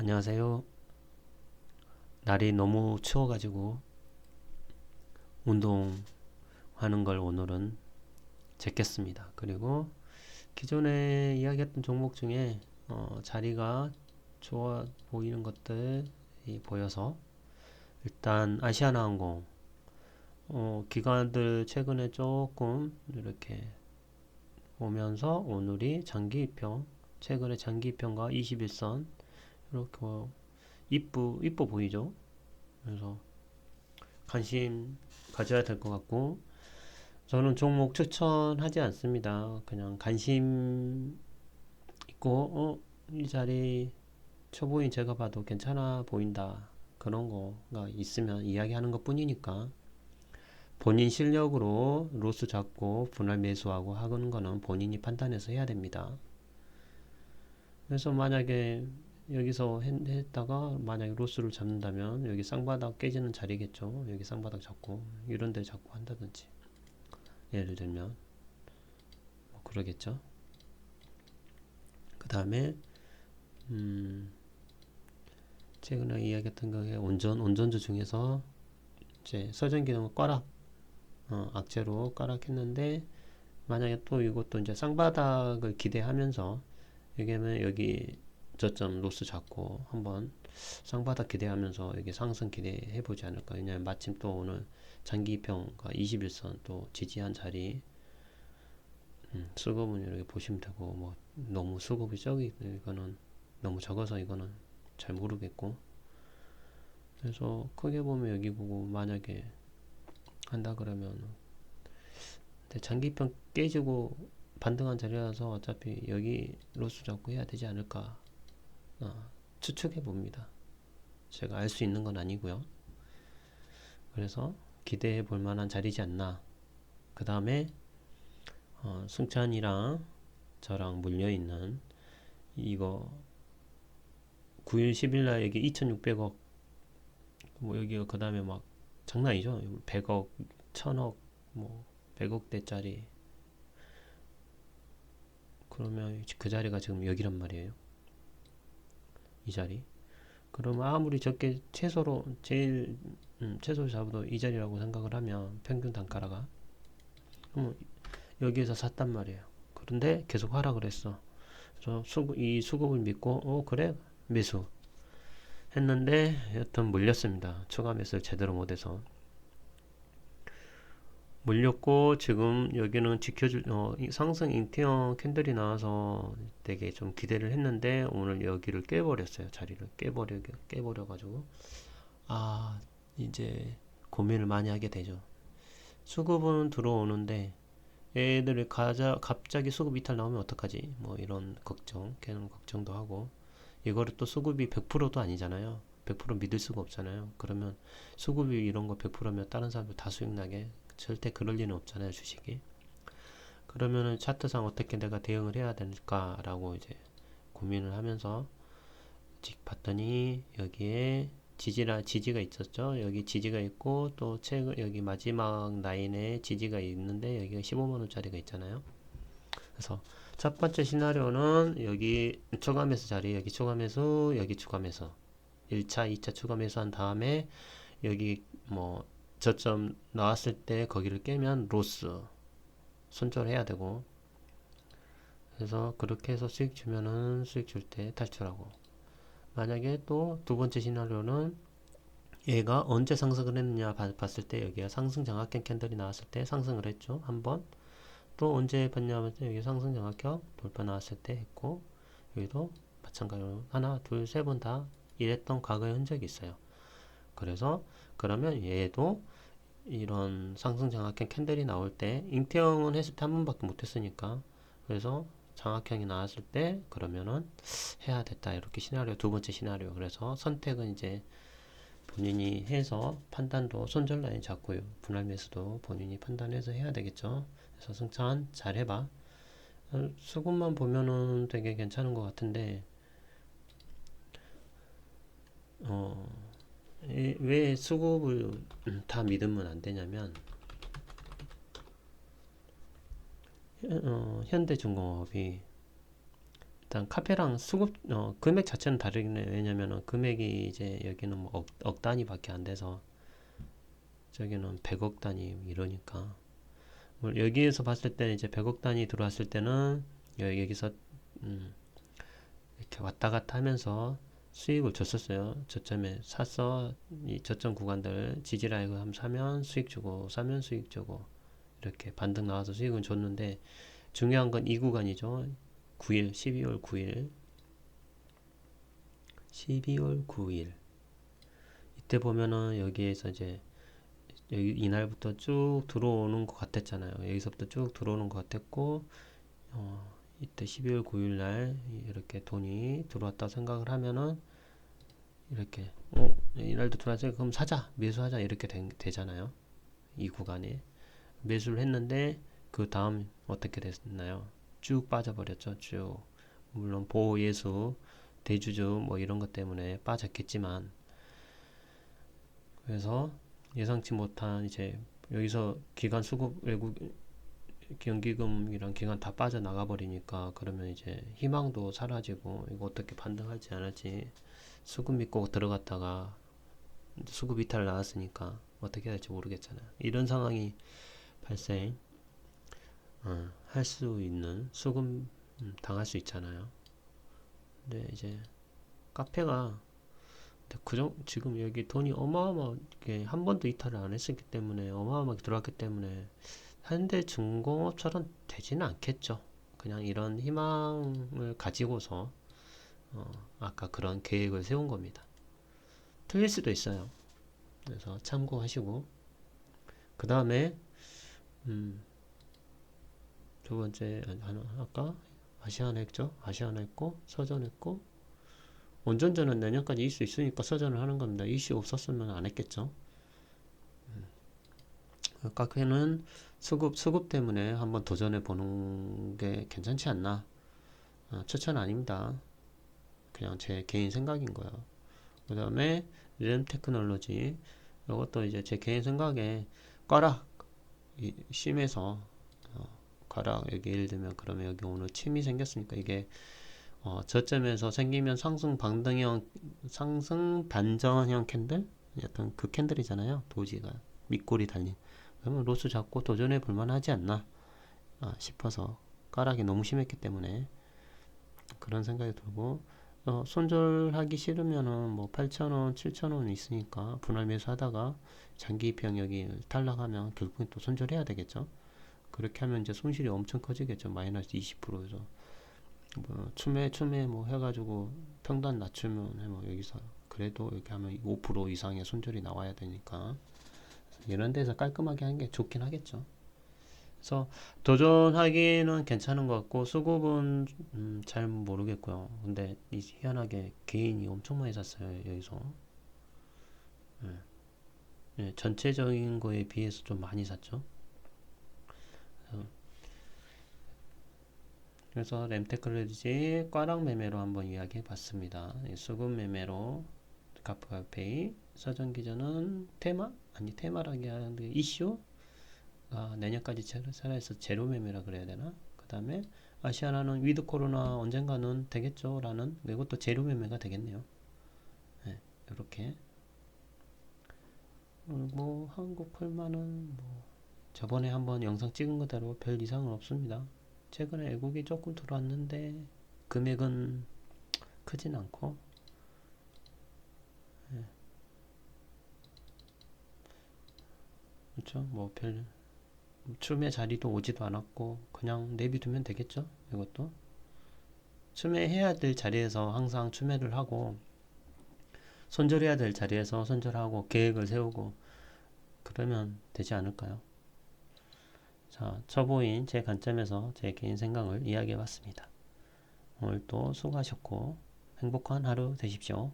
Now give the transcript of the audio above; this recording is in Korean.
안녕하세요. 날이 너무 추워가지고 운동하는 걸 오늘은 제꼈습니다. 그리고 기존에 이야기했던 종목 중에 어, 자리가 좋아 보이는 것들이 보여서 일단 아시아나항공 어, 기관들 최근에 조금 이렇게 보면서 오늘이 장기 입평 최근에 장기 입평과 21선 이렇게 뭐 이쁘 이뻐 보이죠? 그래서 관심 가져야 될 것 같고 저는 종목 추천하지 않습니다. 그냥 관심 있고 어 이 자리 초보인 제가 봐도 괜찮아 보인다 그런 거가 있으면 이야기하는 것 뿐이니까 본인 실력으로 로스 잡고 분할 매수하고 하는 거는 본인이 판단해서 해야 됩니다. 그래서 만약에 여기서 했, 다가 만약에 로스를 잡는다면 여기 쌍바닥 깨지는 자리겠죠. 여기 쌍바닥 잡고 이런 데 잡고 한다든지 예를 들면 뭐 그러겠죠. 그 다음에 음 최근에 이야기했던 거에 온전 온전주 중에서 이제 서전 기능을 꽈락 어, 악재로 꽈락했는데 만약에 또 이것도 이제 쌍바닥을 기대하면서 여기면 여기 저점 로스 잡고 한번 쌍바닥 기대하면서 여기 상승 기대해 보지 않을까. 왜냐면 마침 또 오늘 장기평가 21선 또 지지한 자리 음, 수급은 이렇게 보시면 되고 뭐 너무 수급이 적이 이거는 너무 적어서 이거는 잘 모르겠고. 그래서 크게 보면 여기 보고 만약에 한다 그러면 근데 장기평 깨지고 반등한 자리라서 어차피 여기 로스 잡고 해야 되지 않을까 어, 추측해 봅니다. 제가 알 수 있는 건 아니고요. 그래서 기대해 볼 만한 자리지 않나. 그 다음에 어, 승찬이랑 저랑 물려 있는 이거 9일 10일 날 여기 2,600억 뭐 여기가 그 다음에 막 장난 아니죠. 100억, 1000억, 뭐 100억대짜리 그러면 그 자리가 지금 여기란 말이에요. 이 자리. 그러면 아무리 적게 최소로 제일 음, 최소 잡아도 이 자리라고 생각을 하면 평균 단가라가 그럼 여기에서 샀단 말이에요. 그런데 계속 하락을 했어. 그래서 수급, 이 수급을 믿고 어 그래 매수 했는데 여튼 물렸습니다. 추가 매수를 제대로 못해서 물렸고 지금 여기는 지켜줄 어, 상승 인티형 캔들이 나와서 되게 좀 기대를 했는데 오늘 여기를 깨버렸어요. 자리를 깨버려 깨버려 가지고. 아 이제 고민을 많이 하게 되죠. 수급은 들어오는데 애들이 가자 갑자기 수급 이탈 나오면 어떡하지? 뭐 이런 걱정 걔는 걱정도 하고. 이거를 또 수급이 100%도 아니잖아요. 100% 믿을 수가 없잖아요. 그러면 수급이 이런 거 100%면 다른 사람들 다 수익 나게 절대 그럴 리는 없잖아요 주식이. 그러면은 차트상 어떻게 내가 대응을 해야 될까 라고 이제 고민을 하면서 직 봤더니 여기에 지지라 지지가 있었죠. 여기 지지가 있고 또 최근 여기 마지막 라인에 지지가 있는데 여기가 15만원짜리가 있잖아요. 그래서 첫 번째 시나리오는 여기 추가매수 자리 여기 추가매수 여기 추가매수. 1차 2차 추가매수 한 다음에 여기 뭐 저점 나왔을 때 거기를 깨면 로스 손절해야 되고. 그래서 그렇게 해서 수익 주면은 수익 줄 때 탈출하고. 만약에 또 두 번째 시나리오는 얘가 언제 상승을 했느냐 봤을 때 여기가 상승 장악형 캔들이 나왔을 때 상승을 했죠 한번. 또 언제 봤냐면 여기 상승 장악형 돌파 나왔을 때 했고 여기도 마찬가지로 하나 둘 세 번 다 이랬던 과거의 흔적이 있어요 그래서 그러면 얘도 이런 상승 장악형 캔들이 나올 때 잉태형은 했을 때 한 번밖에 못 했으니까 그래서 장악형이 나왔을 때 그러면은 해야 됐다 이렇게 시나리오 두 번째 시나리오. 그래서 선택은 이제 본인이 해서 판단도 손절 라인 잡고요 분할 매수도 본인이 판단해서 해야 되겠죠. 그래서 승찬 잘 해봐. 수급만 보면은 되게 괜찮은 것 같은데 어 왜 수급을 다 믿으면 안 되냐면 어, 현대중공업이 일단 카페랑 수급 어, 금액 자체는 다르긴 해요. 왜냐면은 금액이 이제 여기는 뭐 억, 억 단위밖에 안 돼서 저기는 100억 단위 이러니까 뭐 여기에서 봤을 때는 이제 100억 단위 들어왔을 때는 여- 여기서 음, 이렇게 왔다 갔다 하면서 수익을 줬었어요. 저점에 사서 이 저점 구간들 지지라이브 한번 사면 수익 주고 사면 수익 주고 이렇게 반등 나와서 수익은 줬는데 중요한 건 이 구간이죠. 9일, 12월 9일. 12월 9일. 이때 보면은 여기에서 이제 여기 이날부터 쭉 들어오는 것 같았잖아요. 여기서부터 쭉 들어오는 것 같았고, 어, 이때 12월 9일 날 이렇게 돈이 들어왔다 생각을 하면은 이렇게 어, 이날도 들어왔으니 그럼 사자, 매수하자 이렇게 된- 되잖아요. 이 구간에 매수를 했는데 그 다음 어떻게 됐나요? 쭉 빠져버렸죠. 쭉 물론 보호 예수, 대주주 뭐 이런 것 때문에 빠졌겠지만 그래서 예상치 못한 이제 여기서 기관 수급 외국 연기금이랑 기관 다 빠져나가 버리니까 그러면 이제 희망도 사라지고 이거 어떻게 반등할지 안 할지 수급 믿고 들어갔다가 수급 이탈 나왔으니까 어떻게 할지 모르겠잖아요. 이런 상황이 발생 어, 할수 있는 수급 음, 당할 수 있잖아요. 근데 이제 카페가 그정 지금 여기 돈이 어마어마하게 한 번도 이탈을 안 했었기 때문에 어마어마하게 들어왔기 때문에 현대 중공업처럼 되지는 않겠죠. 그냥 이런 희망을 가지고서 어, 아까 그런 계획을 세운 겁니다. 틀릴 수도 있어요. 그래서 참고하시고 그 다음에 음, 두 번째 아까 아시아나 했죠? 아시아나 했고 서전 했고 원전전은 내년까지 이슈 있으니까 서전을 하는 겁니다. 이슈 없었으면 안 했겠죠. 음. 카페는 수급 수급 때문에 한번 도전해 보는 게 괜찮지 않나? 어, 추천 아닙니다. 그냥 제 개인 생각인 거예요. 그 다음에 램 테크놀로지 이것도 이제 제 개인 생각에 꽈락 이, 심해서 어, 꽈락 여기 예를 들면 그러면 여기 오늘 침이 생겼으니까 이게 어, 저점에서 생기면 상승 반등형 상승 반전형 캔들 약간 그 캔들이잖아요 도지가 밑골이 달린 그러면 로스 잡고 도전해 볼만 하지 않나 아, 싶어서 까락이 너무 심했기 때문에 그런 생각이 들고 어, 손절하기 싫으면은 뭐 8,000원, 7,000원 있으니까 분할 매수하다가 장기 병역이 탈락하면 결국엔 또 손절해야 되겠죠. 그렇게 하면 이제 손실이 엄청 커지겠죠. 마이너스 20%에서 뭐 추매 추매 뭐 해가지고 평단 낮추면 뭐 여기서 그래도 이렇게 하면 5% 이상의 손절이 나와야 되니까 이런 데서 깔끔하게 하는 게 좋긴 하겠죠. 그래서 도전하기는 괜찮은 것 같고 수급은 음, 잘 모르겠고요. 근데 이 희한하게 개인이 엄청 많이 샀어요 여기서. 예. 예, 전체적인 거에 비해서 좀 많이 샀죠. 그래서 램테크레디지 꽈락 매매로 한번 이야기해 봤습니다. 수급 매매로 카프카페이 서전 기전은 테마 아니 테마라기 하는데 이슈 아, 내년까지 살아서 제로 매매라 그래야 되나? 그 다음에 아시아나는 위드 코로나 언젠가는 되겠죠? 라는 이것도 제로 매매가 되겠네요. 네, 이렇게 뭐 한국 펄마는 뭐 저번에 한번 영상 찍은 거대로 별 이상은 없습니다. 최근에 애국이 조금 들어왔는데 금액은 크진 않고 네. 그렇죠? 뭐 별 춤의 자리도 오지도 않았고 그냥 내비두면 되겠죠? 이것도? 춤회해야 될 자리에서 항상 춤회를 하고 손절해야 될 자리에서 손절하고 계획을 세우고 그러면 되지 않을까요? 자 초보인 제 관점에서 제 개인 생각을 이야기해 봤습니다. 오늘도 수고하셨고 행복한 하루 되십시오